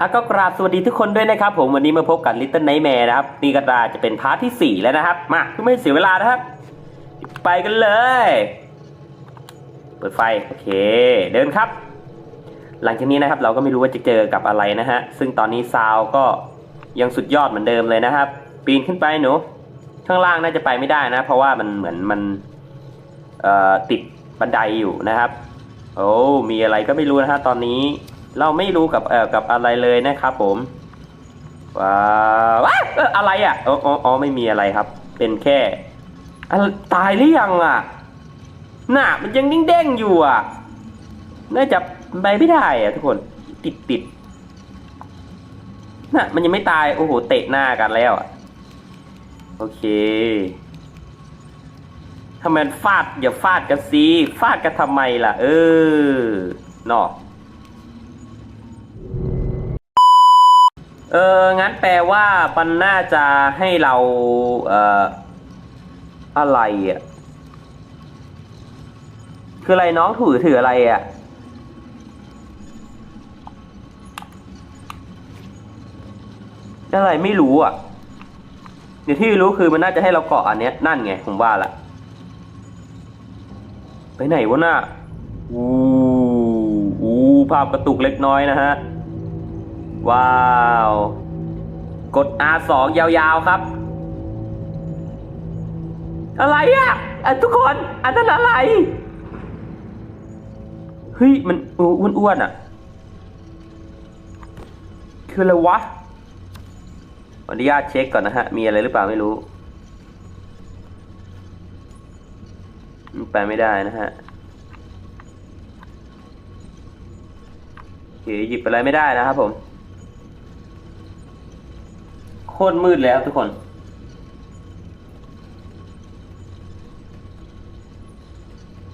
อะก็กราบสวัสดีทุกคนด้วยนะครับ ผมวันนี้มาพบกับ Little Nightmare นะครับนี่ก็จะเป็นพาร์ทที่ 4 แล้วนะครับ มาเพื่อไม่เสียเวลานะครับ ไปกันเลย เปิดไฟ โอเค เดินครับ หลังจากนี้นะครับ เราก็ไม่รู้ว่าจะเจอกับอะไรนะฮะ ซึ่งตอนนี้ซาวก็ยังสุดยอดเหมือนเดิมเลยนะครับ ปีนขึ้นไปหนูข้างล่างน่าจะไปไม่ได้นะ เพราะว่ามันเหมือนมันติดบันไดอยู่นะครับ โอ้มีอะไรก็ไม่รู้นะฮะตอนนี้ เราไม่รู้กับเอ่อกับอะไรเลยนะครับผมว้าวอะไรอะอ๋ออ๋อไม่มีอะไรครับ เป็นแค่ตายหรือยังอะน่ะมันยังเด้งๆอยู่อะน่าจะไปไม่ได้อะทุกคนติดติดน่ะมันยังไม่ตายโอ้โหเตะหน้ากันแล้วอะโอเคทำไมฟาดอย่าฟาดกันสิฟาดกันทำไมล่ะ เออนอก เอองั้นแปลว่ามันน่าจะให้เราเอ่ออะไรอะคืออะไรน้องถือถืออะไรอะอะไรไม่รู้อะเดี๋ยวที่รู้คือมันน่าจะให้เราเกาะอันเนี้ยนั่นไงผมว่าละไปไหนวะน่ะอู้อู้ภาพกระตุกเล็กน้อยนะฮะ ว้าว กด R2 ยาวๆครับ อะไรอะอะทุกคน อันนั้นอะไร เฮ้ย มันอ้วนๆอะคืออะไรวะอนุญาตเช็คก่อนนะฮะ มีอะไรหรือเปล่าไม่รู้ ไปไม่ได้นะฮะโอเคหยิบอะไรไม่ได้นะครับผม คตรมืดแล้วทุกคน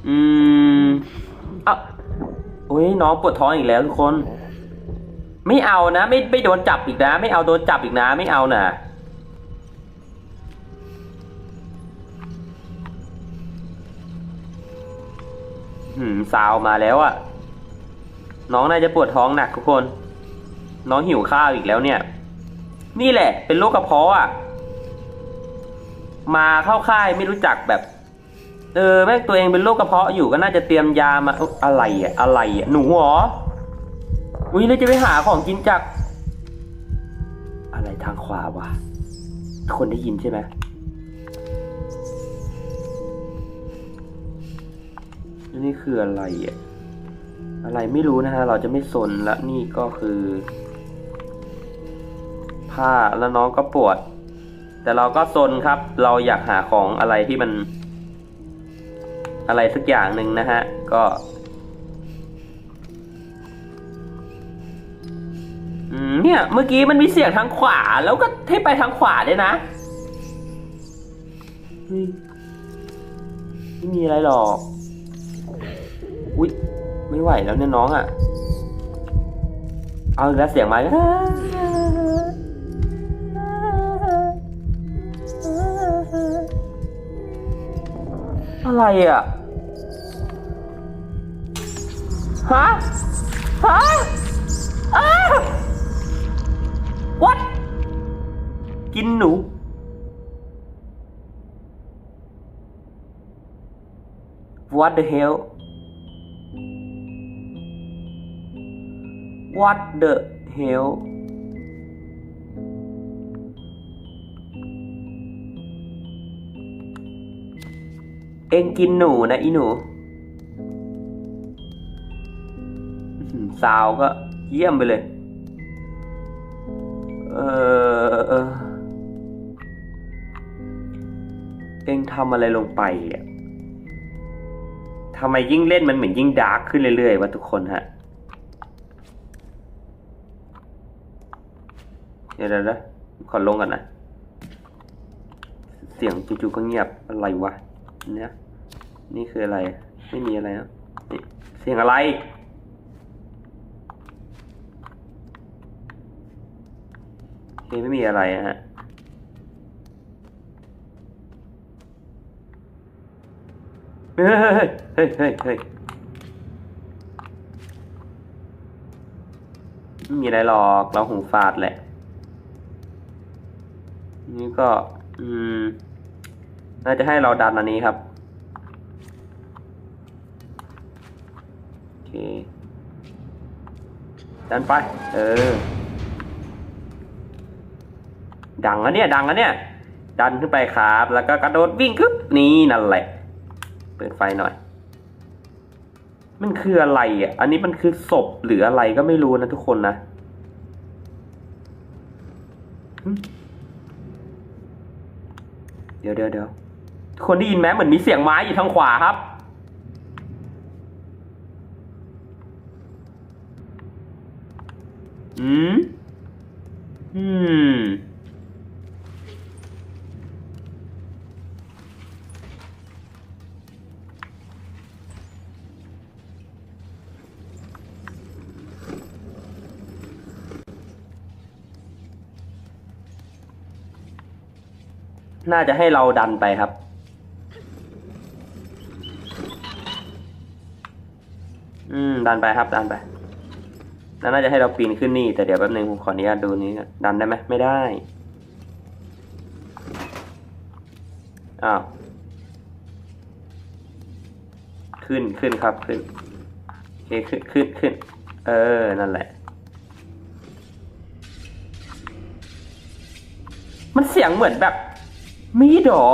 อืมอะโอ้ยน้องปวดท้องอีกแล้วทุกคน ไม่เอานะ ไม่ไม่โดนจับอีกนะ ไม่เอาโดนจับอีกนะ ไม่เอานะหืมซาวมาแล้วอะ น้องน่าจะปวดท้องหนักทุกคน น้องหิวข้าวอีกแล้วเนี่ย นี่แหละ เป็นโรคกระเพาะอะ มาเข้าค่ายไม่รู้จักแบบ เออแม่งตัวเองเป็นโรคกระเพาะอยู่ก็น่าจะเตรียมยามาอะไรอะอะไรอะหนูเหรออุ้ยเราจะไปหาของกินจาก อะไรทางขวาวะคนได้ยินใช่ไหมนี่คืออะไรอะอะไรไม่รู้นะฮะ เราจะไม่สนและนี่ก็คือ ผ้าแล้วน้องก็ปวด แต่เราก็ซนครับ เราอยากหาของอะไรที่มัน อะไรสักอย่างหนึ่งนะฮะ ก็ เนี่ย เมื่อกี้มันมีเสียงทางขวา แล้วก็ให้ไปทางขวาด้วยนะไม่มีอะไรหรอก อุ๊ย ไม่ไหวแล้วเนี่ยน้องอะ่ะ เอาแล้วเสียงมาแล้ว อะไรอ่ะ ฮะ ฮะอ้า what กินหนู what the hell what the hell เองกินหนูนะอีหนูอื้อหือซาวก็เยี่ยมไปเลยเออเออ เองทำอะไรลงไปอะทำไมยิ่งเล่นมันเหมือนยิ่งดาร์กขึ้นเรื่อยๆวะทุกคนฮะ เดี๋ยวเดี๋ยวเดี๋ยวขอลงก่อนนะ เสียงจู่ๆก็เงียบอะไรวะเนี่ย นี่คืออะไร ไม่มีอะไรนะเสียงอะไร โอเคไม่มีอะไรฮะเฮ้ยเฮ้ยเฮ้ยเฮ้ยไม่มีอะไรหรอก เราหูฟาดแหละ นี่ก็ อืม น่าจะให้เราดันอันนี้ครับ โอเค ดันไป เออ ดังอะเนี่ย ดังอะเนี่ย ดันขึ้นไปครับ แล้วก็กระโดดวิ่งขึ้นนี่นั่นแหละ เปิดไฟหน่อย มันคืออะไรอะ อันนี้มันคือศพหรืออะไรก็ไม่รู้นะทุกคนนะเดี๋ยวเดี๋ยวเดี๋ยวคนได้ยินไหมเหมือนมีเสียงไม้อยู่ทางขวาครับ อืม อืม น่าจะให้เราดันไปครับอืม ดันไปครับ ดันไป น่าจะให้เราปีนขึ้นนี่ แต่เดี๋ยวแป๊บนึงผมขออนุญาตดูนี้ดันได้ไหมไม่ได้ อ้าว ขึ้นขึ้นครับขึ้นโอเคขึ้นขึ้นขึ้น เออ นั่นแหละ มันเสียงเหมือนแบบ มีดหรอ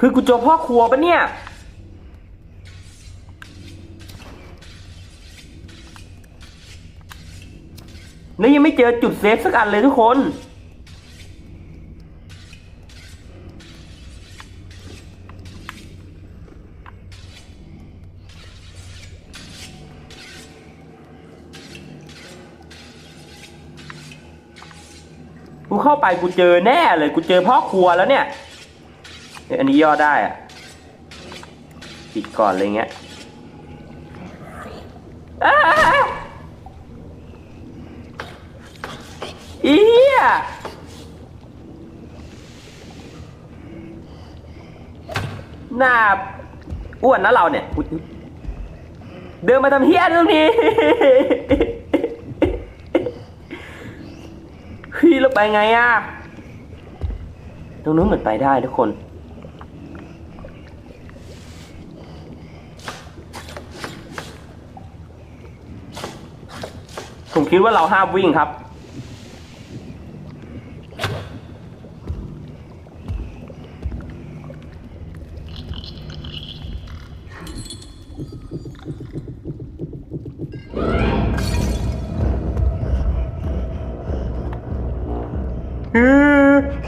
คือกูเจอพ่อครัวปะเนี่ย แล้วยังไม่เจอจุดเซฟสักอันเลยทุกคน กูเข้าไปกูเจอแน่เลย กูเจอพ่อครัวแล้วเนี่ยเอ้ยอันนี้ย่อได้อะปิดก่อนเลยเงี้ยอ้า อีเหี้ยหน้าอ้วนนะเราเนี่ย เดินมาทำเฮี้ยตรงนี้ฮ้ยเราไปไงอะ ตรงนู้นเหมือนไปได้ทุกคนผมคิดว่าเราห้ามวิ่งครับ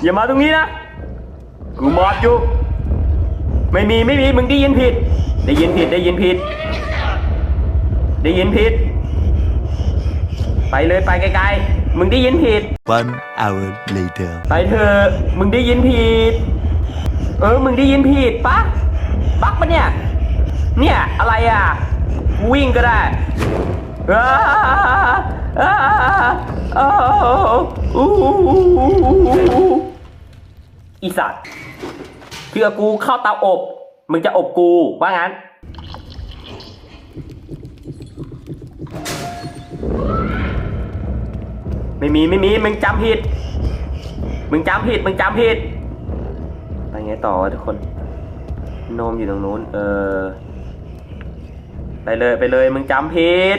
ออย่ามาตรงนี้นะ กูมอบอยู่ ไม่มีไม่มีมึงได้ยินผิด ได้ยินผิดได้ยินผิด ได้ยินผิด ไปเลยไปไกลๆ มึงได้ยินผิด One hour later. ไปเถอะมึงได้ยินผิด เออ มึงได้ยินผิดปะปักปะเนี่ย เนี่ยอะไรอะ วิ่งก็ได้อ้าอ้าอ้าอู้อี อีสัตว์เชื่อกูเข้าเตาอบ มึงจะอบกูว่างั้น ไม่มีไม่มีมึงจำผิด มึงจำผิดมึงจำผิดไปไงต่อทุกคน โนมอยู่ตรงนู้น เออ ไปเลยไปเลยมึงจำผิด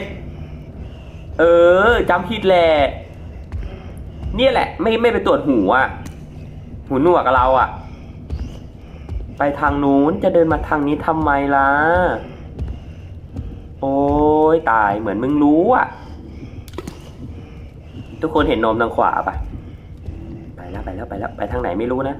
เออจำผิดแหละเนี่ยแหละ ไม่ไม่ไปตรวจหูอะ หูหนวกกับเราอะไปทางนู้นจะเดินมาทางนี้ทำไมล่ะ โอ้ยตายเหมือนมึงรู้อะทุกคนเห็นนมทางขวาปะไปแล้วไปแล้วไปแล้วไปทางไหนไม่รู้นะ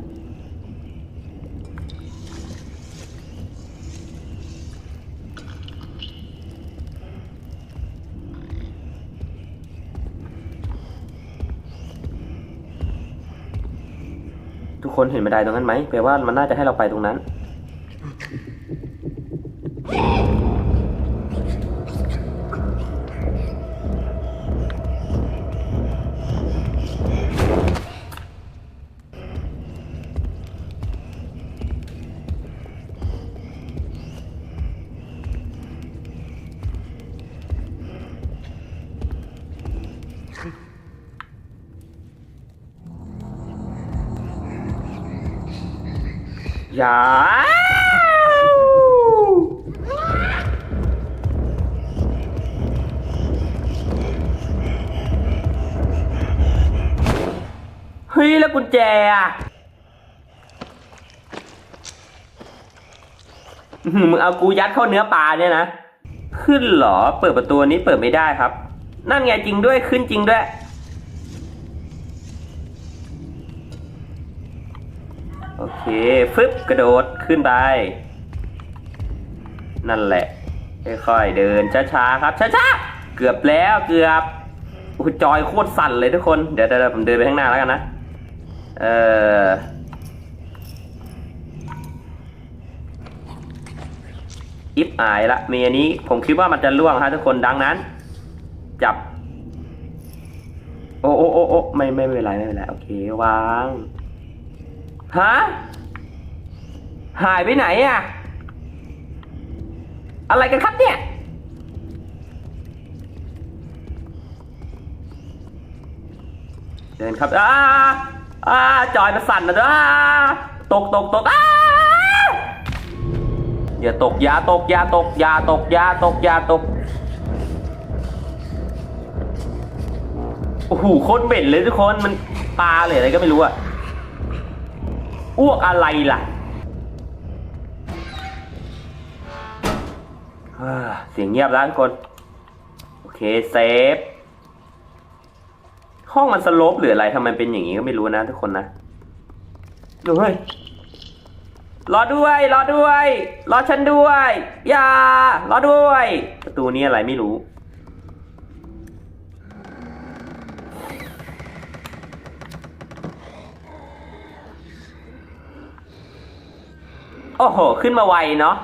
คนเห็นบันไดตรงนั้นไหมแปลว่ามันน่าจะให้เราไปตรงนั้น อย่าเฮ้ยแล้วกุญแจอะมึงเอากูยัดเข้าเนื้อปลาเนี่ยนะ ขึ้นเหรอ เปิดประตูนี้เปิดไม่ได้ครับ นั่นไงจริงด้วยขึ้นจริงด้วย ฟึบกระโดดขึ้นไป นั่นแหละ ค่อยๆเดินช้าๆครับช้าๆเกือบแล้วเกือบอจอยโคตรสั่นเลยทุกคน เดี๋ยวเดี๋ยวผมเดินไปข้างหน้าแล้วกันนะ เอออิฟอายละมีอันนี้ผมคิดว่ามันจะล่วงฮะทุกคนดังนั้น จับ โอ้โอ้โอ้โอ้ไม่ไม่เป็นไรไม่เป็นไรโอเควางฮะ หายไปไหนอะอะไรกันครับเนี่ย เดินครับอ้าอ้าจอยมาสั่นนะอ้าตกตกตกอ้าอย่าตกอย่าตกอย่าตกอย่าตกอย่าตกอย่าตกโอ้โหโคตรเหม็นเลยทุกคนมันปลาเลยอะไรก็ไม่รู้อะอ้วกอะไรล่ะ เสียงเงียบแล้วทุกคน โอเคเซฟ ห้องมันสโลปหรืออะไรทำไมเป็นอย่างนี้ก็ไม่รู้นะทุกคนนะดูเฮ้ยรอด้วย รอด้วย รอฉันด้วยอย่ารอด้วย ประตูนี้อะไรไม่รู้ โอ้โห ขึ้นมาไวเนาะ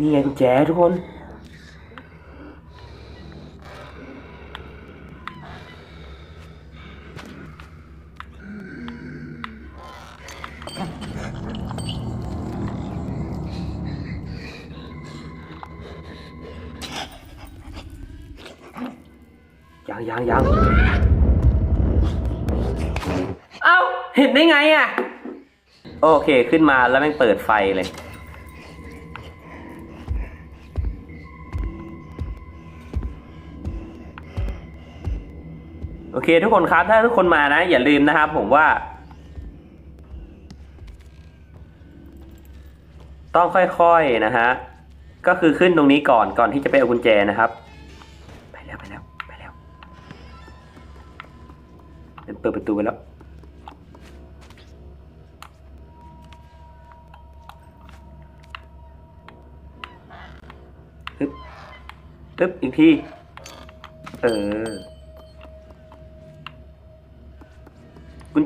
นี่ไงกุญแจทุกคน ยังยังยังเอ้า เห็นได้ไงอะ โอเคขึ้นมาแล้วแม่งเปิดไฟเลย เคทุกคนครับ ถ้าทุกคนมานะ อย่าลืมนะครับผมว่า ต้องค่อยๆนะฮะก็คือขึ้นตรงนี้ก่อนก่อนที่จะไปเอากุญแจนะครับ ไปแล้วไปแล้วไปแล้วเปิดประตูไปแล้วตึ๊บตึ๊บอีกที เออ กุญ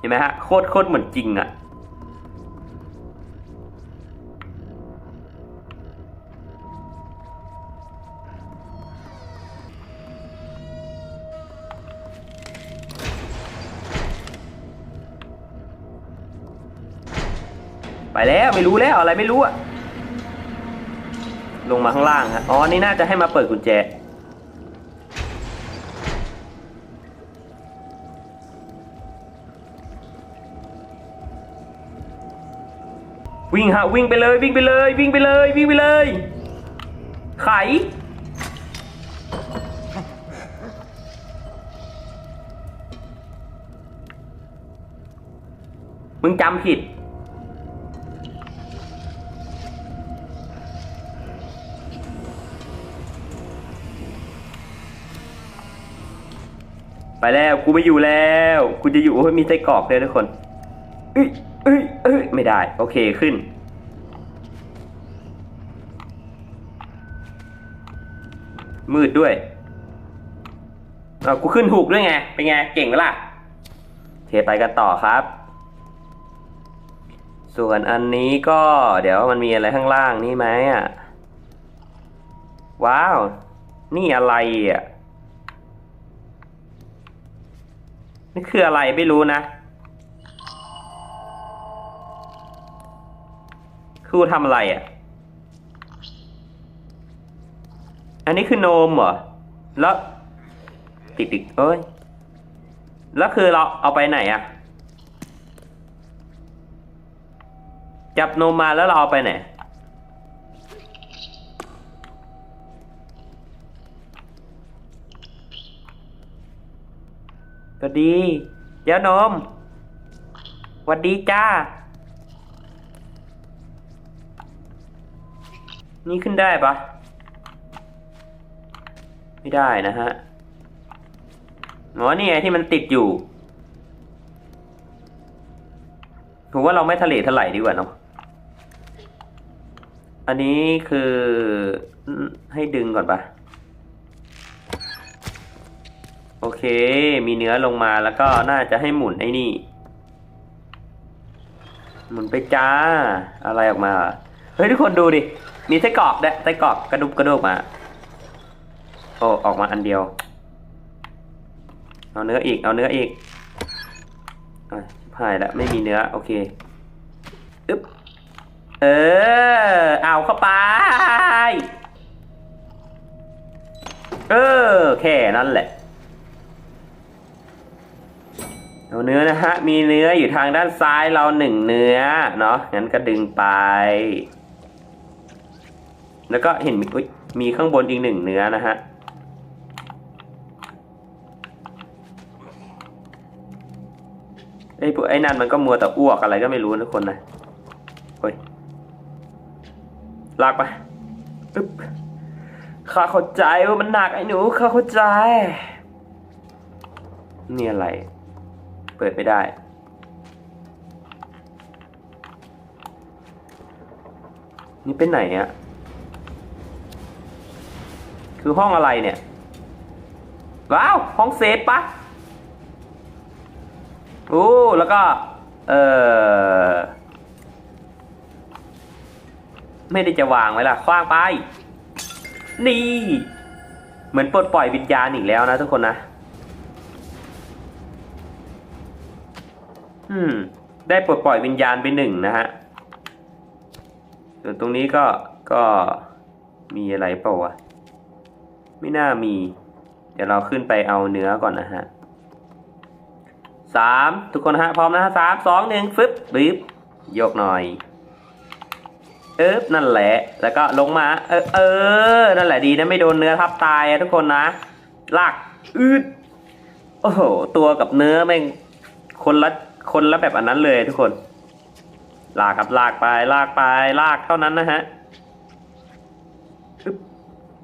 เห็นไหมฮะโคตรโคตรเหมือนจริงอะ่ะไปแล้วไม่รู้แล้วอะไรไม่รู้อะลงมาข้างล่างฮะอ๋อนี่น่าจะให้มาเปิดกุญแจ วิ่งฮะวิ่งไปเลยวิ่งไปเลยวิ่งไปเลยวิ่งไปเลย ไข มึงจำผิด ไปแล้วกูไม่อยู่แล้ว กูจะอยู่ให้มีไส้กรอกเลยทุกคนอ้ยเอ้ยเอ้ย ได้ โอเคขึ้น มืดด้วยเอากูขึ้นถูกด้วยไง เป็นไง เก่งไหมล่ะเทไปกันต่อครับ ส่วนอันนี้ก็เดี๋ยวมันมีอะไรข้างล่างนี่ไหมอะ ว้าว นี่อะไรอะนี่คืออะไรไม่รู้นะ ครูทำอะไรอะ อันนี้คือนมเหรอ แล้วติดติดเอ้ย แล้วคือเราเอาไปไหนอะ จับนมมาแล้วเราเอาไปไหน ก็ดี เดี๋ยวนม วัดดีจ้า นี่ขึ้นได้ปะไม่ได้นะฮะอ๋อนี่ไงที่มันติดอยู่ผมว่าเราไม่ทะเลทลายดีกว่าเนาะอันนี้คือให้ดึงก่อนปะโอเค มีเนื้อลงมาแล้วก็น่าจะให้หมุนไอ้นี่ หมุนไปจ้า อะไรออกมา เฮ้ยทุกคนดูดิ มีไส้กรอกด้วยไส้กรอกกระดุบกระโดกมา โอ้ออกมาอันเดียว เอาเนื้ออีก เอาเนื้ออีกอะพายแล้วไม่มีเนื้อ โอเคอึ๊บเออ เอาเข้าไป เออ แค่นั้นแหละ เอาเนื้อนะฮะ มีเนื้ออยู่ทางด้านซ้ายเราหนึ่งเนื้อ เนาะงั้นก็ดึงไป แล้วก็เห็นมีข้างบนอีกหนึ่งเนื้อนะฮะไอ้พวกไอ้นั่นมันก็มัวแต่อ้วกอะไรก็ไม่รู้นะทุกคนนะโอ้ยลากไปอึ๊บข้าเข้าใจว่ามันหนักไอ้หนูข้าเข้าใจ นี่อะไร เปิดไม่ได้ นี่เป็นไหนอะ คือห้องอะไรเนี่ยว้าวห้องเซฟปะโอ้แล้วก็ เออไม่ได้จะวางไว้ล่ะคว้างไป นี่ เหมือนปลดปล่อยวิญญาณอีกแล้วนะทุกคนนะ อืม ได้ปลดปล่อยวิญญาณไปหนึ่งนะฮะ ส่วนตรงนี้ก็ก็มีอะไรเปล่าวะ ไม่น่ามี เดี๋ยวเราขึ้นไปเอาเนื้อก่อนนะฮะสามทุกคนฮะพร้อมนะฮะสามสองหนึ่งฟึบบึ๊บยกหน่อยเอ๊บนั่นแหละ แล้วก็ลงมา เออเออนั่นแหละดีนะไม่โดนเนื้อทับตายอะทุกคนนะลากอืดโอ้โหตัวกับเนื้อแม่งคนละคนละแบบอันนั้นเลยทุกคน ลากครับลากไปลากไปลากเท่านั้นนะฮะ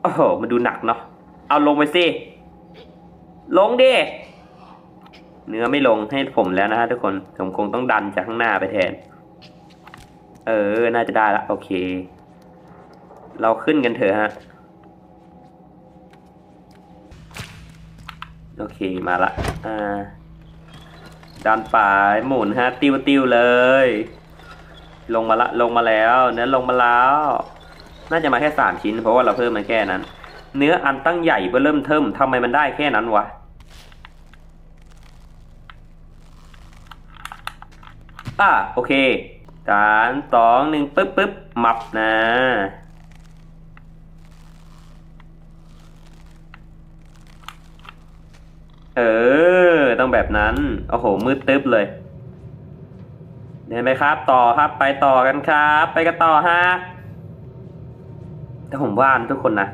อ้โหมันดูหนักเนาะเอาลงไปสิ ลงดิเนื้อไม่ลงให้ผมแล้วนะฮะทุกคน ผมคงต้องดันจากข้างหน้าไปแทน เออ น่าจะได้ละ โอเค เราขึ้นกันเถอะฮะ โอเค มาละ อ่า ดันไปหมุนฮะ ติวติวเลย ลงมาละ ลงมาแล้ว เนื้อลงมาแล้ว น่าจะมาแค่สามชิ้น เพราะว่าเราเพิ่มมาแค่นั้น เนื้ออันตั้งใหญ่เบอเริ่มเทิมทำไมมันได้แค่นั้นวะอะโอเคสามสองหนึ่งปึ๊บปึ๊บมับนะเออ ต้องแบบนั้น โอ้โห มืดตึ๊บเลยเห็นไหมครับ ต่อครับ ไปต่อกันครับ ไปกันต่อฮะ แต่ผมว่านทุกคนนะ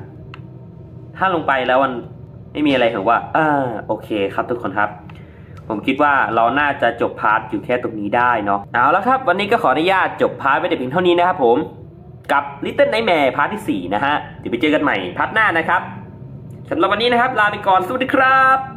ถ้าลงไปแล้วมันไม่มีอะไรผมว่าอ่าโอเคครับทุกคนครับ ผมคิดว่าเราน่าจะจบพาร์ทอยู่แค่ตรงนี้ได้เนาะเอาละครับ วันนี้ก็ขออนุญาตจบพาร์ทไว้แต่เพียงเท่านี้นะครับผมกับ Little Nightmare พาร์ทที่ 4 นะฮะ เดี๋ยวไปเจอกันใหม่พาร์ทหน้านะครับสำหรับวันนี้นะครับ ลาไปก่อนสวัสดีครับ